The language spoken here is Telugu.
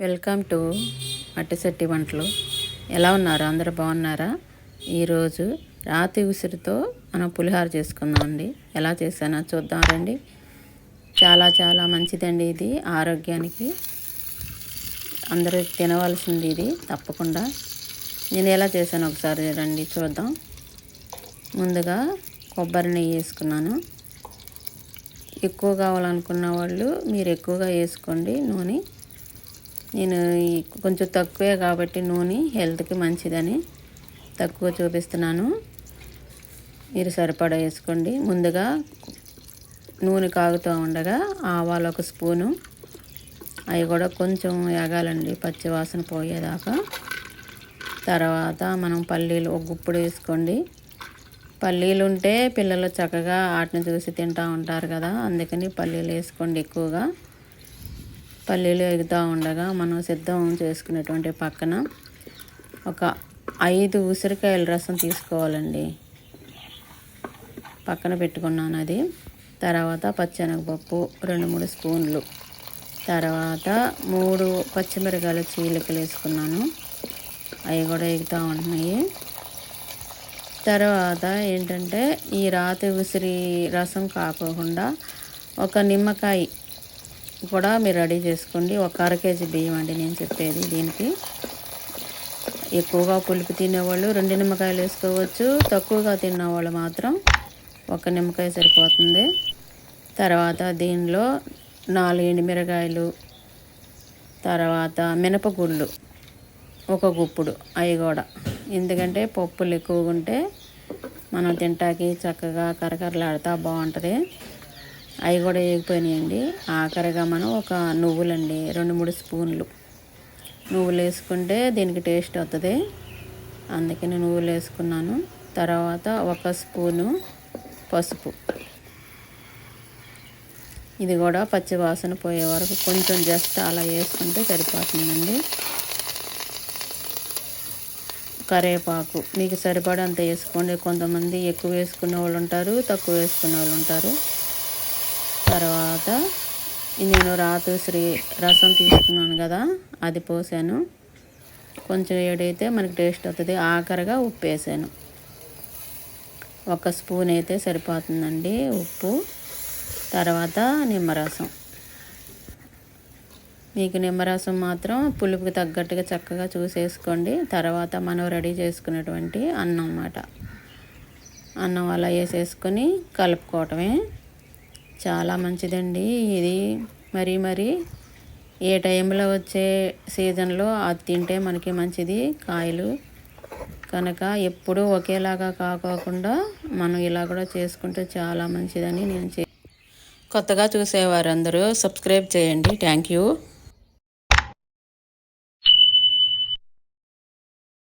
వెల్కమ్ టు మట్టిశెట్టి వంటలు. ఎలా ఉన్నారు? అందరూ బాగున్నారా? ఈరోజు రాతి ఉసిరితో మనం పులిహార చేసుకుందామండి ఎలా చేశానో చూద్దాం రండి. చాలా చాలా మంచిదండి ఇది ఆరోగ్యానికి. అందరూ తినవలసింది ఇది తప్పకుండా. నేను ఎలా చేశాను ఒకసారి రండి చూద్దాం. ముందుగా కొబ్బరి నెయ్యి వేసుకున్నాను. ఎక్కువ కావాలనుకున్న వాళ్ళు మీరు ఎక్కువగా వేసుకోండి నూనె. నేను కొంచెం తక్కువే కాబట్టి నూనె హెల్త్కి మంచిదని తక్కువ చూపిస్తున్నాను. మీరు సరిపడా వేసుకోండి. ముందుగా నూనె కాగుతూ ఉండగా ఆవాలు ఒక స్పూను. అవి కూడా కొంచెం ఎగాలండి పచ్చివాసన పోయేదాకా. తర్వాత మనం పల్లీలు ఒక గుప్పుడు వేసుకోండి. పల్లీలు ఉంటే పిల్లలు చక్కగా వాటిని చూసి తింటూ ఉంటారు కదా. అందుకని పల్లీలు వేసుకోండి ఎక్కువగా. పల్లీలు ఎగుతూ ఉండగా మనం సిద్ధం చేసుకునేటువంటి పక్కన ఒక ఐదు ఉసిరికాయల రసం తీసుకోవాలండి. పక్కన పెట్టుకున్నాను అది. తర్వాత పచ్చెనగపప్పు రెండు మూడు స్పూన్లు. తర్వాత మూడు పచ్చిమిరకాయల చీలికలు వేసుకున్నాను. అవి కూడా ఎగుతూ ఉంటున్నాయి. తర్వాత ఏంటంటే ఈ రాతి ఉసిరి రసం కాకోకుండా ఒక నిమ్మకాయ కూడా మీరు రెడీ చేసుకోండి. ఒక అర కేజీ బియ్యం అండి నేను చెప్పేది దీనికి. ఎక్కువగా పులుపు తినేవాళ్ళు రెండు నిమ్మకాయలు వేసుకోవచ్చు. తక్కువగా తిన్నవాళ్ళు మాత్రం ఒక నిమ్మకాయ సరిపోతుంది. తర్వాత దీనిలో నాలుగు ఎండుమిరకాయలు తర్వాత మినపగుళ్ళు ఒక గుప్పుడు అవి కూడా ఎందుకంటే పప్పులు ఎక్కువగా ఉంటే మనం తింటాకి చక్కగా కరకరలాడుతూ బాగుంటుంది. అవి కూడా వేగిపోయినాయండి. ఆఖరిగా మనం ఒక నువ్వులండి రెండు మూడు స్పూన్లు. నువ్వులు వేసుకుంటే దీనికి టేస్ట్ వస్తుంది అందుకని నువ్వులు వేసుకున్నాను. తర్వాత ఒక స్పూను పసుపు. ఇది కూడా పచ్చి వాసన పోయే వరకు కొంచెం జస్ట్ అలా వేసుకుంటే సరిపోతుందండి. కరివేపాకు మీకు సరిపడంత వేసుకోండి. కొంతమంది ఎక్కువ వేసుకునే వాళ్ళు ఉంటారు తక్కువ వేసుకునే వాళ్ళు ఉంటారు. తర్వాత నేను రాతుశ్రీ రసం తీసుకున్నాను కదా అది పోసాను. కొంచెం ఏడైతే మనకి టేస్ట్ అవుతుంది. ఆఖరిగా ఉప్పు వేసాను ఒక స్పూన్ అయితే సరిపోతుందండి ఉప్పు. తర్వాత నిమ్మరసం. మీకు నిమ్మరసం మాత్రం పులుపుకి తగ్గట్టుగా చక్కగా చూసేసుకోండి. తర్వాత మనం రెడీ చేసుకున్నటువంటి అన్నం అన్నమాట. అన్నం అలా వేసేసుకొని కలుపుకోవటమే. చాలా మంచిదండి ఇది. మరీ మరీ ఏ టైంలో వచ్చే సీజన్లో అది తింటే మనకి మంచిది. కాయలు కనుక ఎప్పుడూ ఒకేలాగా కాకోకుండా మనం ఇలా కూడా చేసుకుంటే చాలా మంచిదని నేను కొత్తగా చూసేవారందరూ సబ్స్క్రైబ్ చేయండి. Thank you.